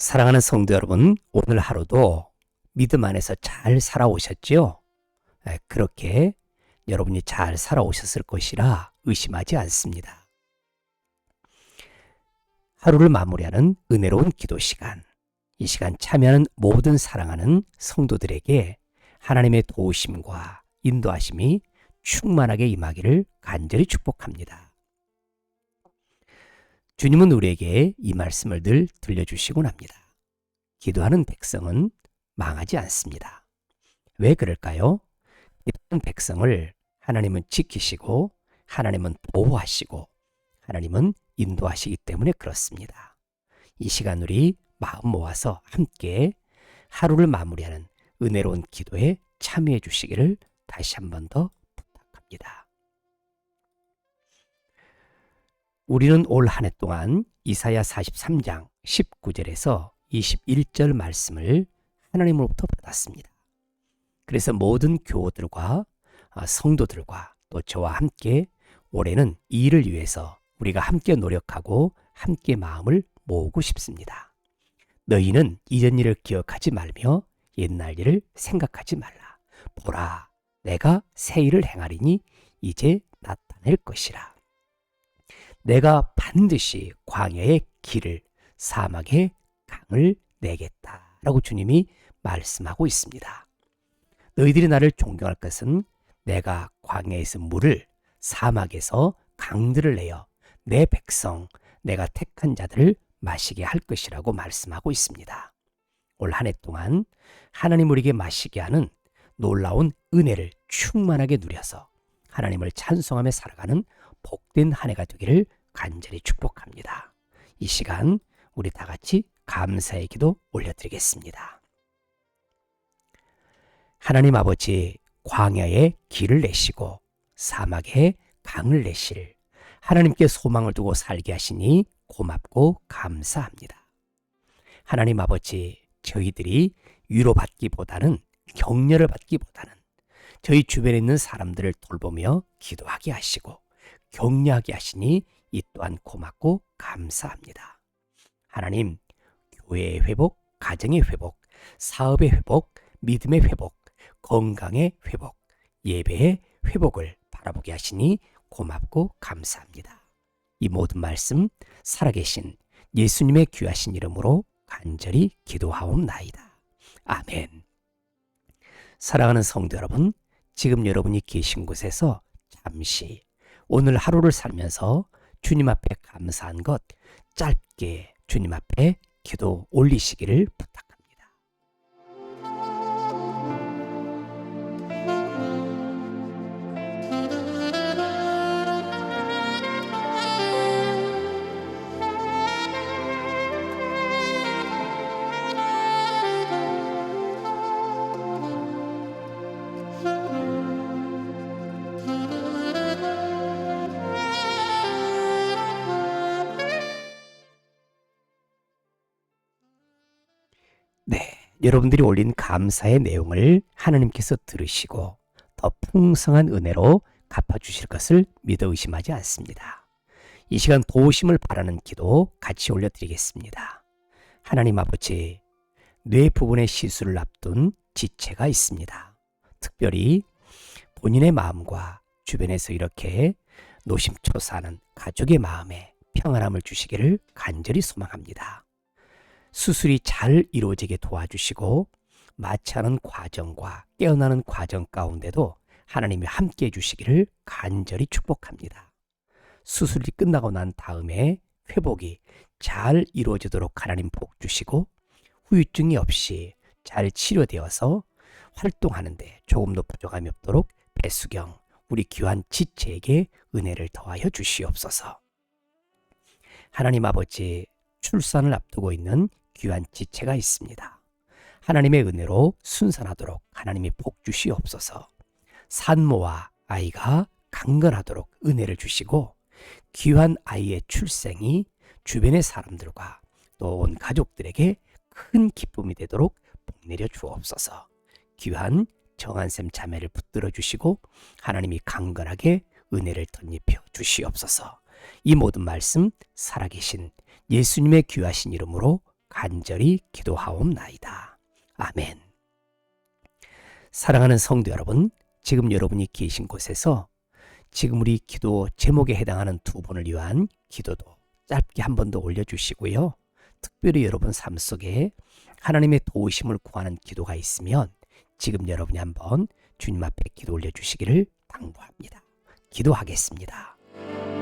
사랑하는 성도 여러분, 오늘 하루도 믿음 안에서 잘 살아오셨지요? 에, 그렇게 여러분이 잘 살아오셨을 것이라 의심하지 않습니다. 하루를 마무리하는 은혜로운 기도 시간. 이 시간 참여하는 모든 사랑하는 성도들에게 하나님의 도우심과 인도하심이 충만하게 임하기를 간절히 축복합니다. 주님은 우리에게 이 말씀을 늘 들려주시곤 합니다. 기도하는 백성은 망하지 않습니다. 왜 그럴까요? 기도하는 백성을 하나님은 지키시고 하나님은 보호하시고 하나님은 인도하시기 때문에 그렇습니다. 이 시간 우리 마음 모아서 함께 하루를 마무리하는 은혜로운 기도에 참여해 주시기를 다시 한 번 더 부탁합니다. 우리는 올 한 해 동안 이사야 43장 19절에서 21절 말씀을 하나님으로부터 받았습니다. 그래서 모든 교우들과 아, 성도들과 또 저와 함께 올해는 이 일을 위해서 우리가 함께 노력하고 함께 마음을 모으고 싶습니다. 너희는 이전 일을 기억하지 말며 옛날 일을 생각하지 말라. 보라, 내가 새 일을 행하리니 이제 나타낼 것이라. 내가 반드시 광야의 길을 사막의 강을 내겠다라고 주님이 말씀하고 있습니다. 너희들이 나를 존경할 것은 내가 광야에서 물을 사막에서 강들을 내어 내 백성 내가 택한 자들을 마시게 할 것이라고 말씀하고 있습니다. 올 한 해 동안 하나님 우리에게 마시게 하는 놀라운 은혜를 충만하게 누려서 하나님을 찬송하며 살아가는 복된 한 해가 되기를 간절히 축복합니다. 이 시간 우리 다 같이 감사의 기도 올려드리겠습니다. 하나님 아버지 광야에 길을 내시고 사막에 강을 내실 하나님께 소망을 두고 살게 하시니 고맙고 감사합니다. 하나님 아버지 저희들이 위로받기보다는 격려를 받기보다는 저희 주변에 있는 사람들을 돌보며 기도하게 하시고 격려하게 하시니 이 또한 고맙고 감사합니다. 하나님, 교회의 회복, 가정의 회복, 사업의 회복, 믿음의 회복, 건강의 회복, 예배의 회복을 바라보게 하시니 고맙고 감사합니다. 이 모든 말씀 살아계신 예수님의 귀하신 이름으로 간절히 기도하옵나이다. 아멘. 사랑하는 성도 여러분, 지금 여러분이 계신 곳에서 잠시 오늘 하루를 살면서 주님 앞에 감사한 것 짧게 주님 앞에 기도 올리시기를 부탁합니다. 여러분들이 올린 감사의 내용을 하나님께서 들으시고 더 풍성한 은혜로 갚아주실 것을 믿어 의심하지 않습니다. 이 시간 도우심을 바라는 기도 같이 올려드리겠습니다. 하나님 아버지, 뇌 부분의 시술을 앞둔 지체가 있습니다. 특별히 본인의 마음과 주변에서 이렇게 노심초사하는 가족의 마음에 평안함을 주시기를 간절히 소망합니다. 수술이 잘 이루어지게 도와주시고 마취하는 과정과 깨어나는 과정 가운데도 하나님이 함께 해주시기를 간절히 축복합니다. 수술이 끝나고 난 다음에 회복이 잘 이루어지도록 하나님 복 주시고 후유증이 없이 잘 치료되어서 활동하는데 조금도 부족함이 없도록 배수경 우리 귀한 지체에게 은혜를 더하여 주시옵소서. 하나님 아버지 출산을 앞두고 있는 귀한 지체가 있습니다. 하나님의 은혜로 순산하도록 하나님이 복 주시옵소서. 산모와 아이가 강건하도록 은혜를 주시고 귀한 아이의 출생이 주변의 사람들과 또 온 가족들에게 큰 기쁨이 되도록 복 내려 주옵소서. 귀한 정한샘 자매를 붙들어 주시고 하나님이 강건하게 은혜를 덧입혀 주시옵소서. 이 모든 말씀 살아계신 예수님의 귀하신 이름으로 간절히 기도하옵나이다. 아멘. 사랑하는 성도 여러분, 지금 여러분이 계신 곳에서 지금 우리 기도 제목에 해당하는 두 분을 위한 기도도 짧게 한 번 더 올려주시고요. 특별히 여러분 삶 속에 하나님의 도우심을 구하는 기도가 있으면 지금 여러분이 한번 주님 앞에 기도 올려주시기를 당부합니다. 기도하겠습니다.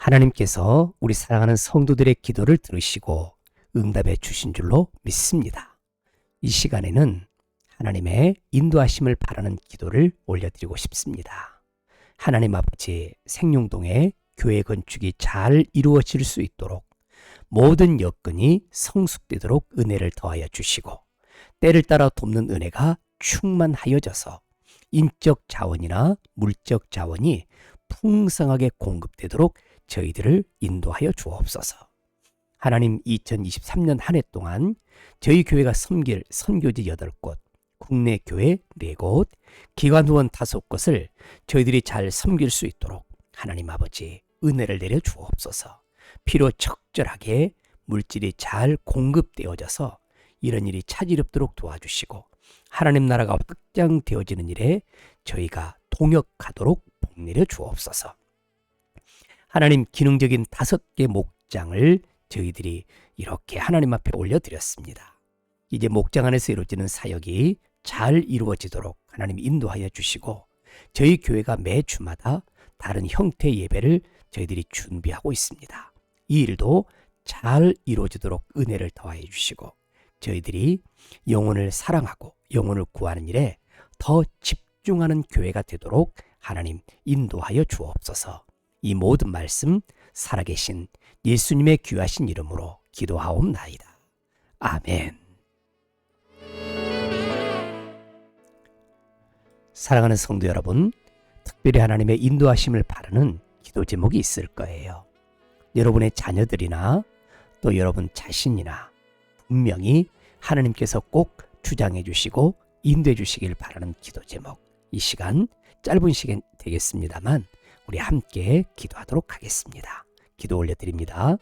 하나님께서 우리 사랑하는 성도들의 기도를 들으시고 응답해 주신 줄로 믿습니다. 이 시간에는 하나님의 인도하심을 바라는 기도를 올려드리고 싶습니다. 하나님 아버지 생룡동의 교회 건축이 잘 이루어질 수 있도록 모든 여건이 성숙되도록 은혜를 더하여 주시고 때를 따라 돕는 은혜가 충만하여져서 인적 자원이나 물적 자원이 풍성하게 공급되도록 저희들을 인도하여 주옵소서. 하나님 2023년 한 해 동안 저희 교회가 섬길 선교지 8곳, 국내 교회 4곳, 기관 후원 5곳을 저희들이 잘 섬길 수 있도록 하나님 아버지 은혜를 내려 주옵소서. 필요 적절하게 물질이 잘 공급되어져서 이런 일이 차질 없도록 도와주시고 하나님 나라가 확장되어지는 일에 저희가 동역하도록 복내려 주옵소서. 하나님 기능적인 다섯 개 목장을 저희들이 이렇게 하나님 앞에 올려드렸습니다. 이제 목장 안에서 이루어지는 사역이 잘 이루어지도록 하나님 인도하여 주시고 저희 교회가 매 주마다 다른 형태의 예배를 저희들이 준비하고 있습니다. 이 일도 잘 이루어지도록 은혜를 더하여 주시고 저희들이 영혼을 사랑하고 영혼을 구하는 일에 더 집중하는 교회가 되도록 하나님 인도하여 주옵소서. 이 모든 말씀 살아계신 예수님의 귀하신 이름으로 기도하옵나이다. 아멘. 사랑하는 성도 여러분, 특별히 하나님의 인도하심을 바라는 기도 제목이 있을 거예요. 여러분의 자녀들이나 또 여러분 자신이나 분명히 하나님께서 꼭 주장해 주시고 인도해 주시길 바라는 기도 제목. 이 시간 짧은 시간 되겠습니다만 우리 함께 기도하도록 하겠습니다. 기도 올려드립니다.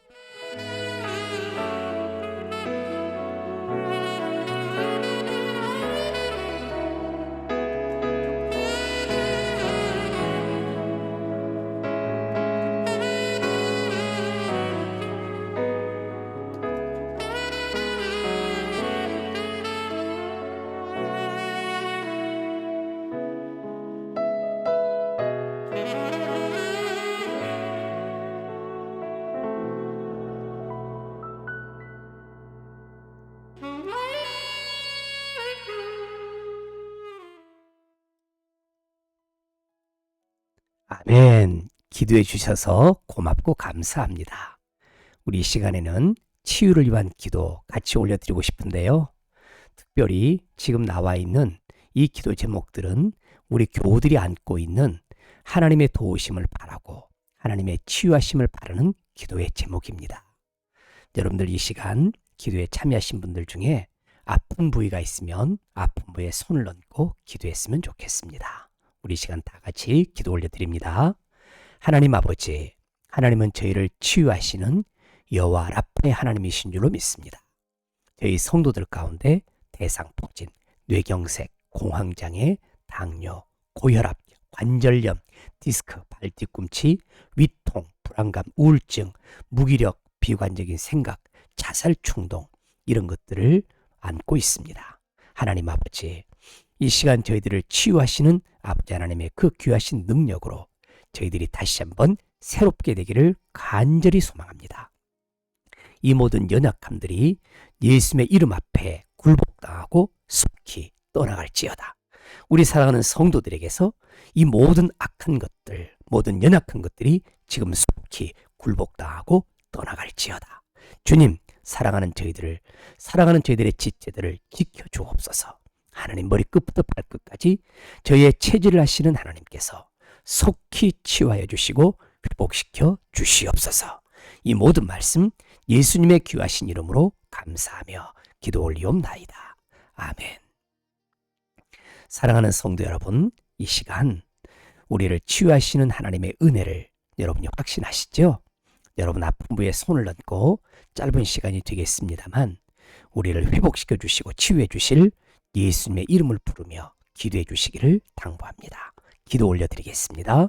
기도해 주셔서 고맙고 감사합니다. 우리 시간에는 치유를 위한 기도 같이 올려드리고 싶은데요. 특별히 지금 나와 있는 이 기도 제목들은 우리 교우들이 안고 있는 하나님의 도우심을 바라고 하나님의 치유하심을 바라는 기도의 제목입니다. 여러분들 이 시간 기도에 참여하신 분들 중에 아픈 부위가 있으면 아픈 부위에 손을 얹고 기도했으면 좋겠습니다. 우리 시간 다 같이 기도 올려드립니다. 하나님 아버지, 하나님은 저희를 치유하시는 여호와 라파의 하나님이신 줄로 믿습니다. 저희 성도들 가운데 대상포진, 뇌경색, 공황장애, 당뇨, 고혈압, 관절염, 디스크, 발 뒤꿈치, 위통, 불안감, 우울증, 무기력, 비관적인 생각, 자살 충동 이런 것들을 안고 있습니다. 하나님 아버지, 이 시간 저희들을 치유하시는 아버지 하나님의 그 귀하신 능력으로 저희들이 다시 한번 새롭게 되기를 간절히 소망합니다. 이 모든 연약함들이 예수님의 이름 앞에 굴복당하고 속히 떠나갈지어다. 우리 사랑하는 성도들에게서 이 모든 악한 것들, 모든 연약한 것들이 지금 속히 굴복당하고 떠나갈지어다. 주님, 사랑하는 저희들을 사랑하는 저희들의 지체들을 지켜 주옵소서. 하나님 머리끝부터 발끝까지 저희의 체질을 하시는 하나님께서 속히 치유하여 주시고 회복시켜 주시옵소서. 이 모든 말씀 예수님의 귀하신 이름으로 감사하며 기도 올리옵나이다. 아멘. 사랑하는 성도 여러분, 이 시간 우리를 치유하시는 하나님의 은혜를 여러분이 확신하시죠? 여러분 아픈 부에 손을 얹고 짧은 시간이 되겠습니다만 우리를 회복시켜 주시고 치유해 주실 예수님의 이름을 부르며 기도해 주시기를 당부합니다. 기도 올려드리겠습니다.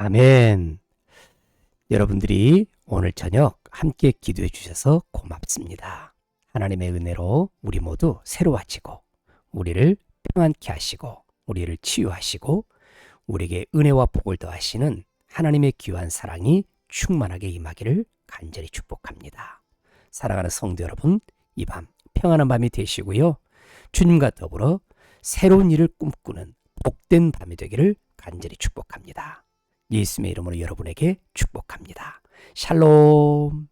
아멘. 여러분들이 오늘 저녁 함께 기도해 주셔서 고맙습니다. 하나님의 은혜로 우리 모두 새로워지고 우리를 평안케 하시고 우리를 치유하시고 우리에게 은혜와 복을 더하시는 하나님의 귀한 사랑이 충만하게 임하기를 간절히 축복합니다. 사랑하는 성도 여러분, 이 밤 평안한 밤이 되시고요. 주님과 더불어 새로운 일을 꿈꾸는 복된 밤이 되기를 간절히 축복합니다. 예수님의 이름으로 여러분에게 축복합니다. 샬롬.